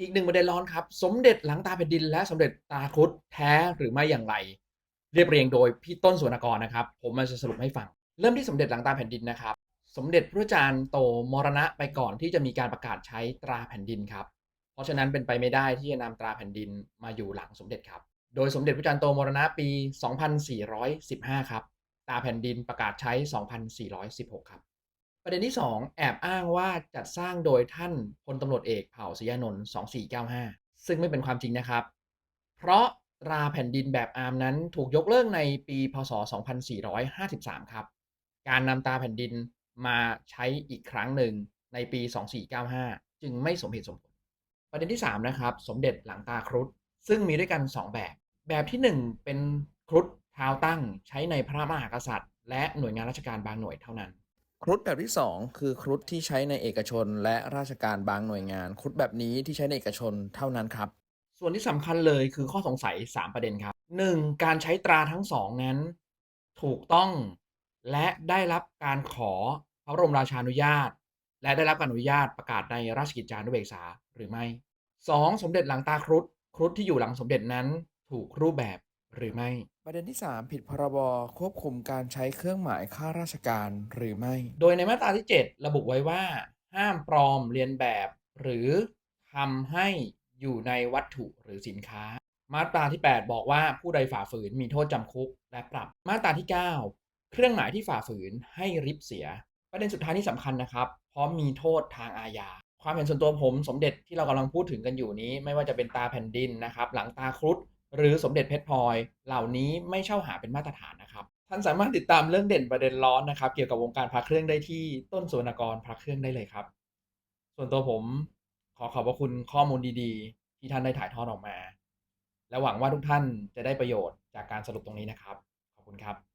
อีกหนึ่งประเด็นร้อนครับ สมเด็จหลังตาแผ่นดิน และสมเด็จตาครุฑแท้หรือไม่อย่างไร เรียบเรียงโดยพี่ต้นสุวรรณกรนะครับ ผมมาจะสรุปให้ฟัง เริ่มที่สมเด็จหลังตาแผ่นดินนะครับ สมเด็จพระจารย์โตมรณะไปก่อนที่จะมีการประกาศใช้ตราแผ่นดินครับ เพราะฉะนั้นเป็นไปไม่ได้ที่จะนำตราแผ่นดินมาอยู่หลังสมเด็จครับ โดยสมเด็จพระจารย์โตมรณะปี 2415 ครับ ตราแผ่นดินประกาศใช้ 2416 ครับ ประเด็นที่ 2 แอบอ้างว่าจัดสร้างโดยท่านพลตำรวจเอกเผ่าศรียานนท์2495 ซึ่งไม่เป็นความจริงนะครับ เพราะตราแผ่นดินแบบอาร์มนั้นถูกยกเลิกในปีพศ 2453 ครับ การนำตราแผ่นดินมาใช้อีกครั้งหนึ่งในปี 2495 จึงไม่สมเหตุสมผล ประเด็นที่ 3 นะครับ สมเด็จหลังตาครุฑซึ่งมีด้วยกัน 2 แบบ แบบที่ 1 เป็นครุฑเท้าตั้งใช้ในพระมหากษัตริย์ และหน่วยงานราชการบางหน่วยเท่านั้น ครุฑแบบที่ 2 คือครุฑที่ใช้ในเอกชน และราชการบางหน่วยงาน ครุฑแบบนี้ที่ใช้ในเอกชนเท่านั้นครับ ส่วนที่สำคัญเลยคือข้อสงสัย 3 ประเด็นครับ 1. การใช้ตราทั้งสองนั้น ถูกต้องและได้รับการขอพระบรมราชานุญาต และได้รับการอนุญาตประกาศในราชกิจจานุเบกษาหรือไม่ 2. สมเด็จหลังตาครุฑครุฑที่อยู่หลังสมเด็จนั้นถูกรูปแบบ หรือไม่ ประเด็นที่ 3 ผิดพรบควบคุมการใช้เครื่องหมายข้าราชการหรือไม่ โดยในมาตราที่ 7 ระบุไว้ว่า ห้ามปลอมเรียนแบบ หรือทำให้อยู่ในวัตถุหรือสินค้า มาตราที่ 8 บอกว่าผู้ใดฝ่าฝืนมีโทษจำคุกและปรับ มาตราที่ 9 เครื่องหมายที่ฝ่าฝืนให้ริบเสีย ประเด็นสุดท้ายที่สำคัญนะครับ เพราะมีโทษทางอาญาความเห็นส่วนตัวผมสมเด็จที่เรากำลังพูดถึงกันอยู่นี้ ไม่ว่าจะเป็นตาแผ่นดินนะครับ หลังตาครุฑ หรือสมเด็จเพชรพลอยเหล่านี้ไม่เช่าหาเป็นมาตรฐานนะครับ ท่านสามารถติดตามเรื่องเด่นประเด็นร้อนนะครับ เกี่ยวกับวงการพระเครื่องได้ที่ต้นสุวนกรพระเครื่องได้เลยครับ ส่วนตัวผมขอขอบพระคุณข้อมูลดีๆ ที่ท่านได้ถ่ายทอดออกมา และหวังว่าทุกท่านจะได้ประโยชน์จากการสรุปตรงนี้นะครับ ขอบคุณครับ